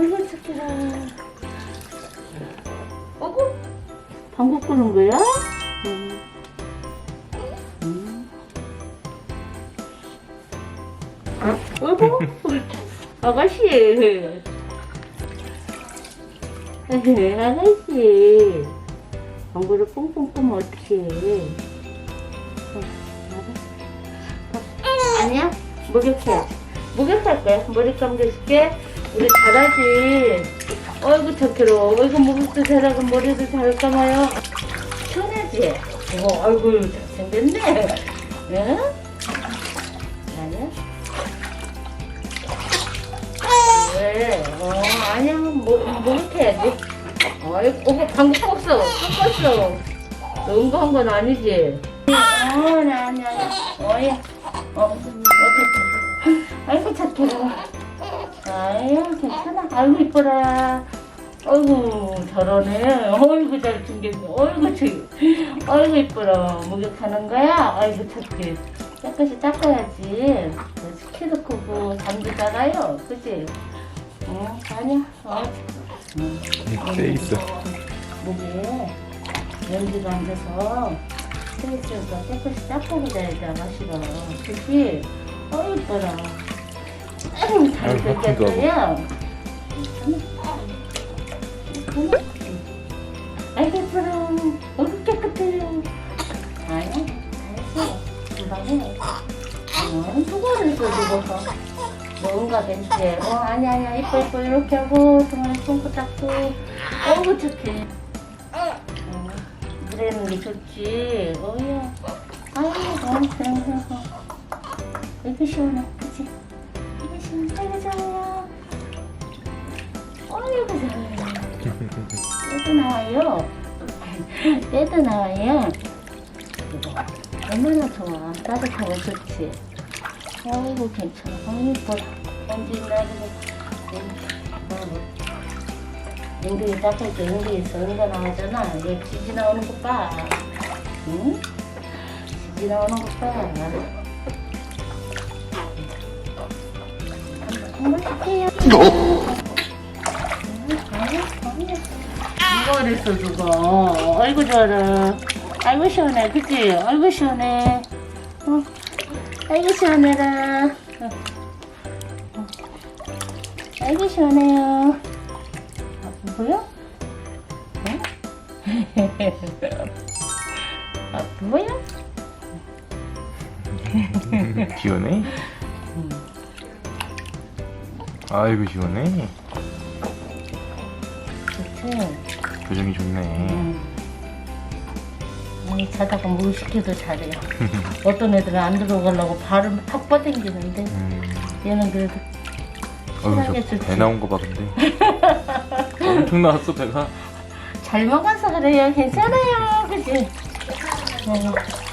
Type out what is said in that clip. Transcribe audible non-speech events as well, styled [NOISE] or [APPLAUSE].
아이고 착해라. 어구? 방구 끄는 거야? 응. 응. 어구? [LAUGHS] 아가씨. 아가씨. 방구를 뽕뽕 끄면 어떡해. 어? 아니야? 목욕해. 목욕할 거야. 머리 감겨줄게. 우리 잘하지. 어이구 착해로. 어이구 목욕도 잘하고 머리도 잘 감아요. 시원하지? 어, 아이고 잘생겼네. 응? 아니야? 왜? 어, 아니야. 목, 목욕 해야지. 어이구, 어, 방금 껐어. 껐어. 응거한 건 아니지? 어, 나 아니야. 어이. 어, 어떡해. 아이고, 착해라. 아유, 괜찮아. 아이고, 이뻐라. 아이고, 저러네. 어이구, 잘 챙겼네. 어이구, 저, 아이고, 이뻐라. 목욕하는 거야? 아이고, 착해. 깨끗이 닦아야지. 키도 크고, 와요. 그치? 응, 아니야. 어, 응. 돼 있어. 목에 연기가 앉아서 스트레스가 깨끗이 닦고 자야지 아가씨가 그치? 어 이뻐라 잘 아유, 뺏겼어요. 아이고 이뻐라 얼굴 깨끗해요. 아니야 잘했어 금방 해. 어, 수고를 했어 죽어서. 뭔가 괜찮게 어 아니 아니야 이뻐 이뻐. 이렇게 하고 동안에 손고 닦고. 어우 착해. 어, 물에는 게 좋지. 어이야. 아이고 너무 시원해 그치 이렇게 시원해 좋아요 때도 나와요 때도 나와요 얼마나 좋아 따뜻하고 좋지 아이고 괜찮아. 아이고 이뻐라. 나지고 앵둥이 닦을 때 앵둥이에서 은가 나오잖아. 얘 지지 나오는 거 봐. 응? 지지 나오는 거 봐. 누가 그랬어 누가 아이고 좋아라 아이고 시원해 그치 아이고 시원해 어. 아이고 시원해라. 어. 어. 아이고 시원해요. 어? 아픈 보여? 시원해? 아이고 시원해. 좋지? 표정이 좋네. 응. 아니 자다가 물 시켜도 잘해요. [LAUGHS] 어떤 애들은 안 들어가려고 발을 팍 뻗당기는데 음. 얘는 그래도 어휴 편하게 저배 좋지. 나온 거 봐 근데. [LAUGHS] 엄청 나왔어 배가. 잘 먹어서 그래요. 괜찮아요. 그치? 어.